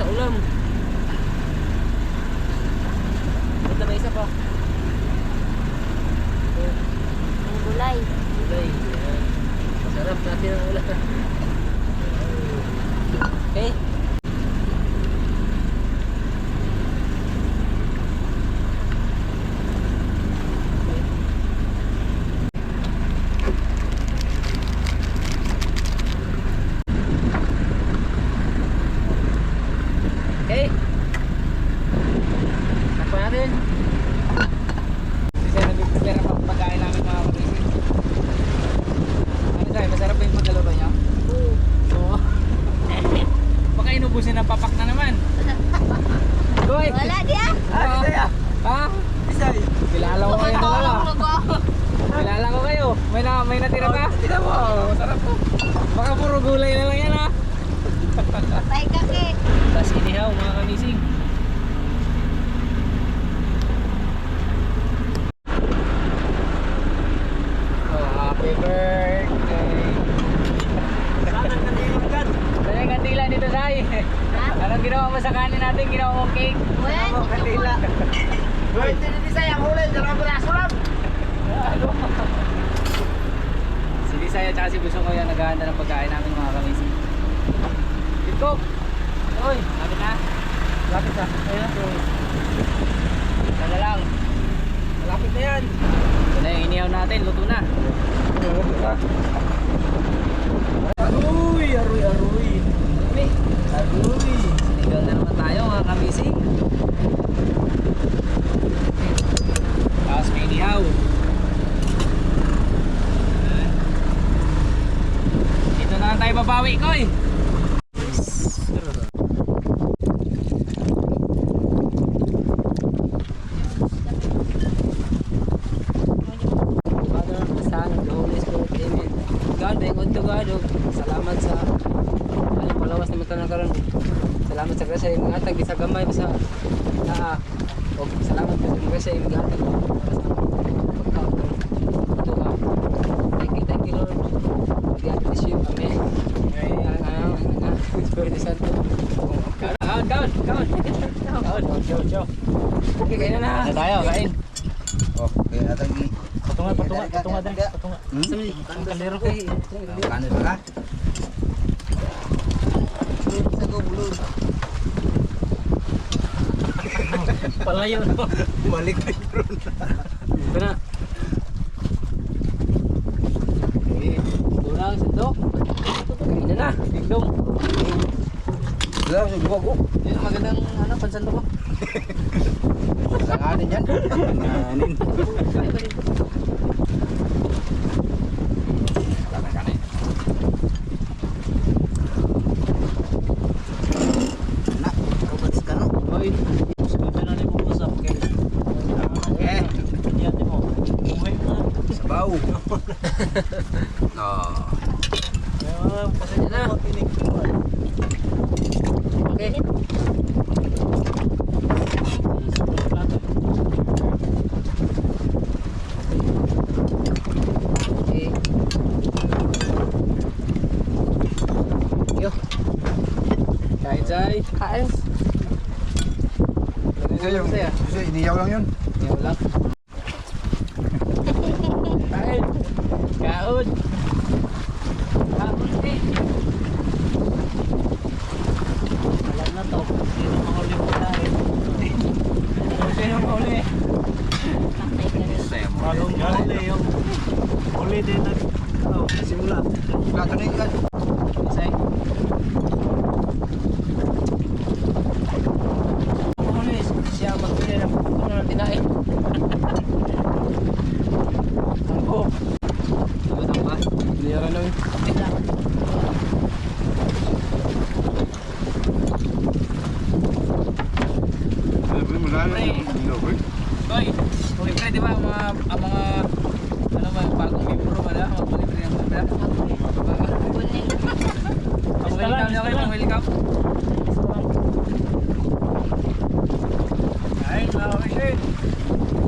sự luôn. Anong ginawa mo sa kanin natin? Ginawa mong cake? Wala. Si Lisaya at si Busong ko yan naghahanda ng pagkain namin mga kamising. Dito! Uy! Lapit na! Lapit na! Ayun. Ito na lang. Lapit na yan. Ito na yung inihaw natin. Luto na. Aruy! Aruy! Aruy! Aruy! Aruy! Sinigang na naman tayo mga kamising. Tapos may inihaw. Dito na lang tayo babawi, Koy. Father, the Son, and the Holy Spirit. Amen. God, may good to God. oh. Salamat sa ay palawas na mata na karon. Salamat sa grasya yung atag sa gamay sa naa. O salamat sa grasya yung atag sa pagkaon. Ito ka. Thank you, thank you Lord. God bless you. Amen. Espiritu Santo. Kaon, kaon, kaon. Kaon, chow, chow. Okay, kain na na. Kain tayo, kain. Oh, kaya atang gi. Patunga, patunga, patunga din, patunga. Hmm? Ang kaldero kay. Kano ba ka? Sa go bulod. Palayo no. Balik kay ron. Ito na. Okay. Tulang sito. Kain na na. Tingdong. Wala sa gwa ko. Yun ang magandang ano, pansan to ko. Langanin yan. Langanin. Nak, kabat ka no? Oy. Sabi na ni mo usap kay. Eh, Yate mo. Umuwi na. sabaw. No. Pasensya na. Okay. Okay. Yo. Kain, Jai. Kain. Isa yung, isa iniyaw lang yun. Yan lang. Kain. Kaon. Kaon eh. Alam na to. Sino mahuli mo na eh. Sino mahuli eh. Patay ka rin. Bagong Huli yung huli din na oh, simula. Plato na yan. Isay. Mahuli. Siya magbili ng ano ng tinain. Tangko. Lutang ba? Hindi ka nun. Koy, libre di ba ang mga, ang mga, ano ba, bagong membro ba na? Mag-libre ng mga Kunin. Ang welcome niya kayo, ang welcome. Ay, mga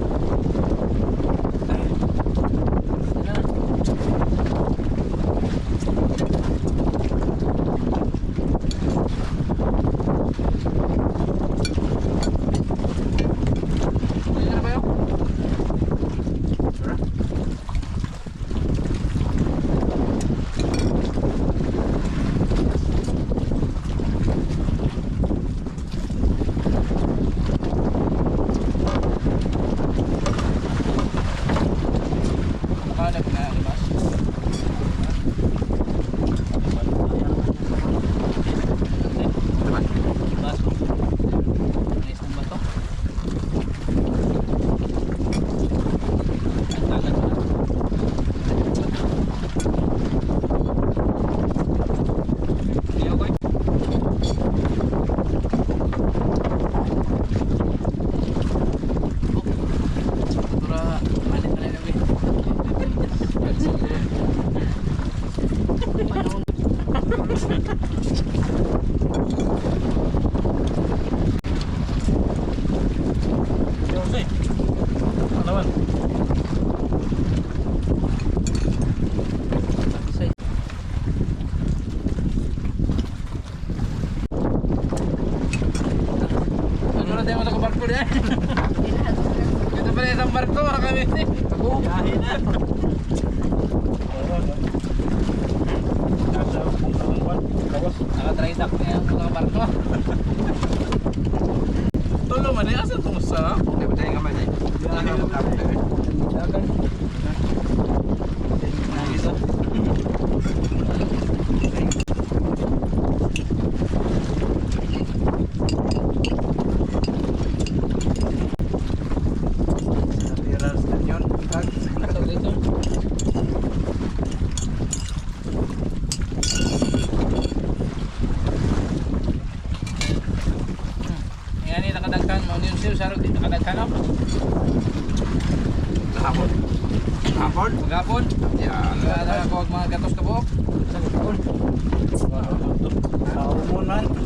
man.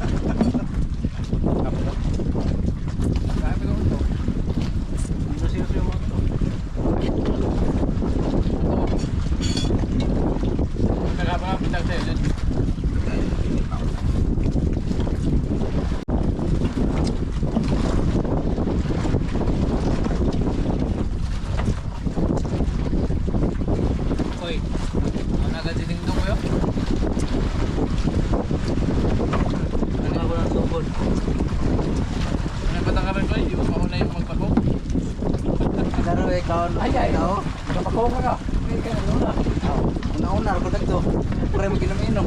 Ikaw. Ay, ay. Ikaw. Kapako ka ka. May ka na na. Una-una, ako mo ginom-inom.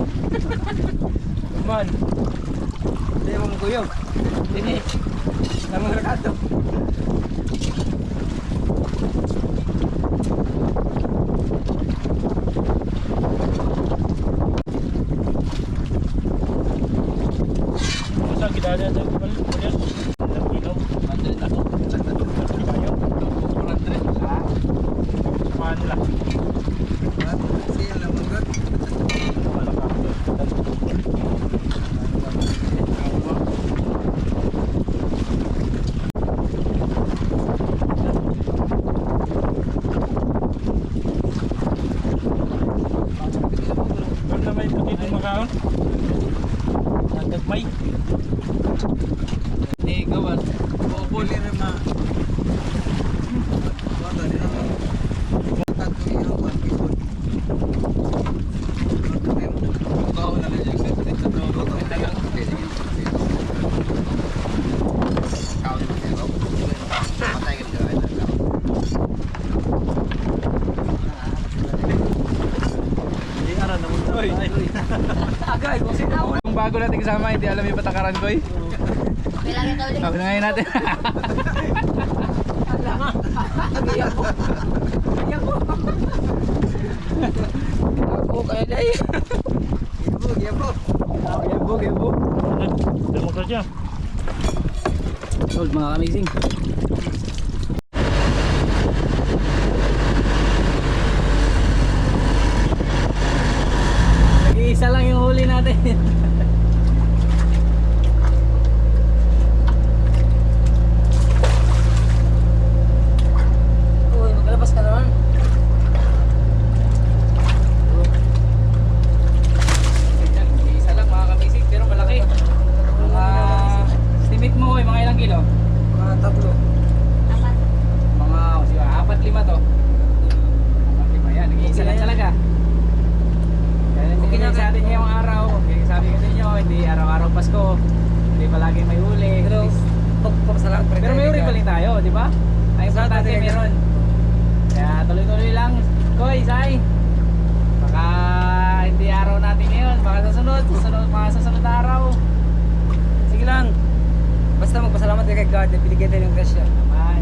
Man. Hindi mo kuyog. Dini. Naman rakato. Saan kita ada sa kulit? Kulit? Inom. Andun ako. Kayo. Andun. Paano lang? Siya lang mga Wala ka. Doon na may puti ng makaon. Nagdagmay. Ni gawan. Bobol. ma. Ikaw na lang yung safety sa todo. Ito lang. Ikaw na lang yung Patay ka nila. Hindi ara na mo. Oy. Agay, kung sino mo. Bago natin kasama, hindi alam yung patakaran ko eh. Lang ito ulit. Sabi na ngayon natin. Iyak ko. Iyak ko. Ako kaya dahil. Ibo, ibo. Yabo, yabo. Demokrasya. Sold mga amazing. Nag-iisa lang yung huli natin. Uy, magkalabas ka naman. Isa lang mga kamisig, pero malaki. Mga estimate mo, eh, mga ilang kilo? Mga tatlo. Apat. Mga, o siya, apat lima to. Apat lima yan, nag-iisa lang talaga. Kaya Okay hindi na, sa atin ngayong araw. Kaya sabi ko sa inyo, hindi araw-araw Pasko. Hindi palagi may huli. Pero, pa rin Pero may rin tayo, di ba? Ang importante meron. Kaya tuloy-tuloy lang. Koy, Sai. Baka hindi araw natin ngayon. Baka sa sunod, sa sunod, mga sa sunod na araw. Sige lang. Basta magpasalamat kay God na binigyan tayo ng grasya. Naman.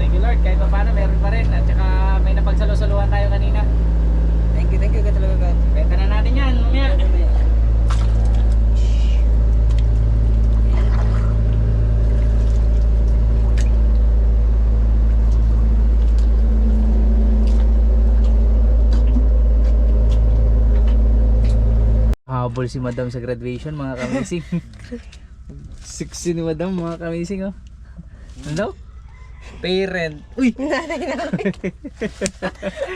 Thank you Lord, kahit pa paano meron pa rin. At saka may napagsalo-saluhan tayo kanina. Thank you, thank you ka talaga God. Benta na natin yan, mamaya. Habol si Madam sa graduation, mga kamising. Sexy ni Madam, mga kamising, oh. Ano? Parent. Uy!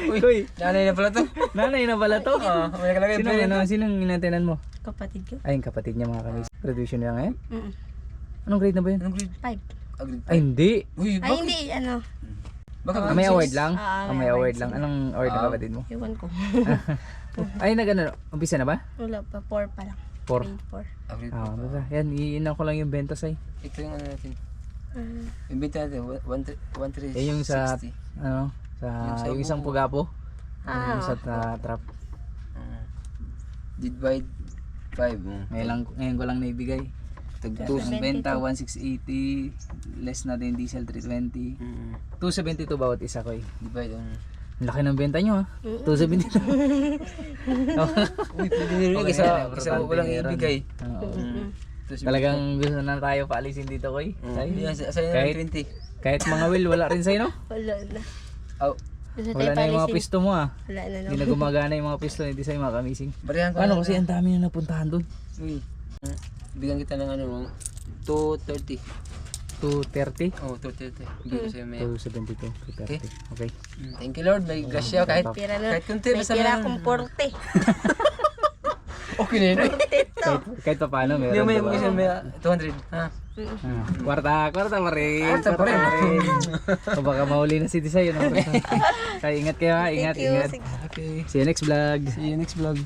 Uy! Uy! Nanay na pala to. Nanay na pala to. Oo, may nakalagay Sinong, parent, ano, ah. sinong inantenan mo? Kapatid ko. Ay, yung kapatid niya mga kamising. Graduation niya ngayon? Mm. Anong grade na ba yun? Anong grade? Five. Agreed. Ay, hindi. Uy, Ay, bakit? hindi, ano. Baka Ah, may award lang? Ah, Ah, may may award award lang. Anong award ng Ah. kapatid mo? Iwan ko. Ay, nag ano, umpisa na ba? Wala pa, 4 pa lang. Four. Grade 4. Agreed. Ah, basta. Yan, iinan ko lang yung benta sa'yo. Ito yung ano natin. Ah, Yung benta natin, 1 Eh, yung sa, ano, sa, Yung sa yung isang buko. pugapo. Ah. Yung sa ta- trap. Divide 5. Mm. Ngayon, lang, ngayon ko lang naibigay. Tag Two, 2. 72. benta, 1680. Less natin yung diesel 320. Mm. 272 bawat isa ko eh. Divide on. Ang laki ng benta nyo ha. 272. Uy, pwede nyo rin. Okay, Isa, yan, isa importante walang ibigay. Talagang gusto na tayo paalisin dito ko eh. Mm. Sa'yo. Na Kahit- 20. Kahit mga will, wala rin sa'yo no? Wala na. Oh, Gusto Wala na yung mga pisto mo ah. Wala na Hindi na gumagana yung mga pisto, hindi sa'yo mga kamising. barihan ko Paano na- kasi ang dami na napuntahan doon? Uy. Bigyan kita ng ano, mga 230. 230? Oh, 230. Bigyan ko sa'yo may. 272, 230. Okay. Mm, Thank you Lord, may grasya kahit Tira na. kahit kunti May basta tira lang. akong 40. Okay na yun. Kahit, kahit pa paano, Hindi meron may diba? may may 200. Ha? Ah, kwarta, kwarta pa rin. Kwarta pa rin. o baka mahuli na si Tisay. Yun ang kwarta. Kaya ingat kayo ha, ingat, Thank you. ingat. Sige. Okay. See you next vlog. See you next vlog.